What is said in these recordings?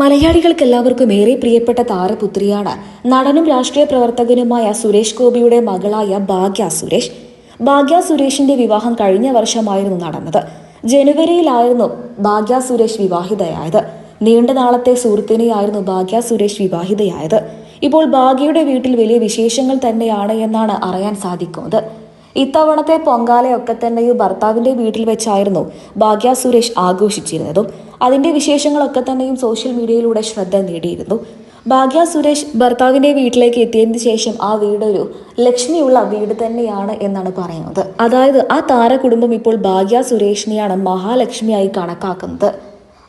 മലയാളികൾക്ക് എല്ലാവർക്കും ഏറെ പ്രിയപ്പെട്ട താരപുത്രിയാണ്. നടനും രാഷ്ട്രീയ പ്രവർത്തകനുമായ സുരേഷ് ഗോപിയുടെ മകളായ ഭാഗ്യ സുരേഷ്. ഭാഗ്യ സുരേഷിന്റെ വിവാഹം കഴിഞ്ഞ വർഷമായിരുന്നു നടന്നത്. ജനുവരിയിലായിരുന്നു ഭാഗ്യ സുരേഷ് വിവാഹിതയായത്. നീണ്ട നാളത്തെ സുഹൃത്തിനെയായിരുന്നു ഭാഗ്യ സുരേഷ് വിവാഹിതയായത്. ഇപ്പോൾ ഭാഗ്യയുടെ വീട്ടിൽ വലിയ വിശേഷങ്ങൾ തന്നെയാണ് എന്നാണ് അറിയാൻ സാധിക്കുന്നത്. ഇത്തവണത്തെ പൊങ്കാലയൊക്കെ തന്നെയും ഭർത്താവിന്റെ വീട്ടിൽ വെച്ചായിരുന്നു ഭാഗ്യ സുരേഷ് ആഘോഷിച്ചിരുന്നതും. അതിന്റെ വിശേഷങ്ങളൊക്കെ തന്നെയും സോഷ്യൽ മീഡിയയിലൂടെ ശ്രദ്ധ നേടിയിരുന്നു. ഭാഗ്യ സുരേഷ് ഭർത്താവിന്റെ വീട്ടിലേക്ക് എത്തിയതിനു ശേഷം ആ വീടൊരു ലക്ഷ്മിയുള്ള വീട് തന്നെയാണ് എന്നാണ് പറയുന്നത്. അതായത് ആ താര കുടുംബം ഇപ്പോൾ ഭാഗ്യ സുരേഷിനെയാണ് മഹാലക്ഷ്മിയായി കണക്കാക്കുന്നത്.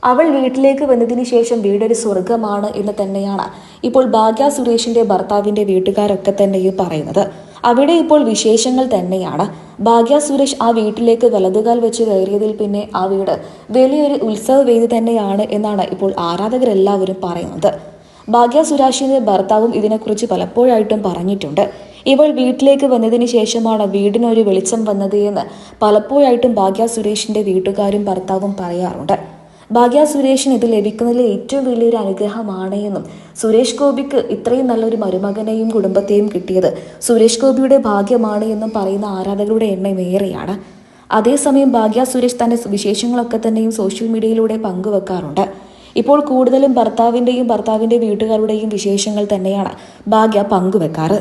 അവൾ വീട്ടിലേക്ക് വന്നതിന് ശേഷം വീടൊരു സ്വർഗമാണ് എന്ന് തന്നെയാണ് ഇപ്പോൾ ഭാഗ്യ സുരേഷിന്റെ ഭർത്താവിന്റെ വീട്ടുകാരൊക്കെ തന്നെയും പറയുന്നത്. അവിടെ ഇപ്പോൾ വിശേഷങ്ങൾ തന്നെയാണ്. ഭാഗ്യ സുരേഷ് ആ വീട്ടിലേക്ക് വലതുകാൽ വെച്ച് കയറിയതിൽ പിന്നെ ആ വീട് വലിയൊരു ഉത്സവ വേദി തന്നെയാണ് എന്നാണ് ഇപ്പോൾ ആരാധകരെല്ലാവരും പറയുന്നത്. ഭാഗ്യ സുരാഷിന്റെ ഭർത്താവും ഇതിനെക്കുറിച്ച് പലപ്പോഴായിട്ടും പറഞ്ഞിട്ടുണ്ട്. ഇവൾ വീട്ടിലേക്ക് വന്നതിന് ശേഷമാണ് വീടിനൊരു വെളിച്ചം വന്നത് എന്ന് പലപ്പോഴായിട്ടും ഭാഗ്യ സുരേഷിന്റെ വീട്ടുകാരും ഭർത്താവും പറയാറുണ്ട്. ഭാഗ്യ സുരേഷിന് ഇത് ലഭിക്കുന്നതിൽ ഏറ്റവും വലിയൊരു അനുഗ്രഹമാണ് എന്നും സുരേഷ് ഗോപിക്ക് ഇത്രയും നല്ലൊരു മരുമകനെയും കുടുംബത്തെയും കിട്ടിയത് സുരേഷ് ഗോപിയുടെ ഭാഗ്യമാണ് എന്നും പറയുന്ന ആരാധകരുടെ എണ്ണം ഏറെയാണ്. അതേസമയം ഭാഗ്യ സുരേഷ് തന്റെ വിശേഷങ്ങളൊക്കെ തന്നെയും സോഷ്യൽ മീഡിയയിലൂടെ പങ്കുവെക്കാറുണ്ട്. ഇപ്പോൾ കൂടുതലും ഭർത്താവിന്റെയും ഭർത്താവിന്റെ വീട്ടുകാരുടെയും വിശേഷങ്ങൾ തന്നെയാണ് ഭാഗ്യ പങ്കുവെക്കാറ്.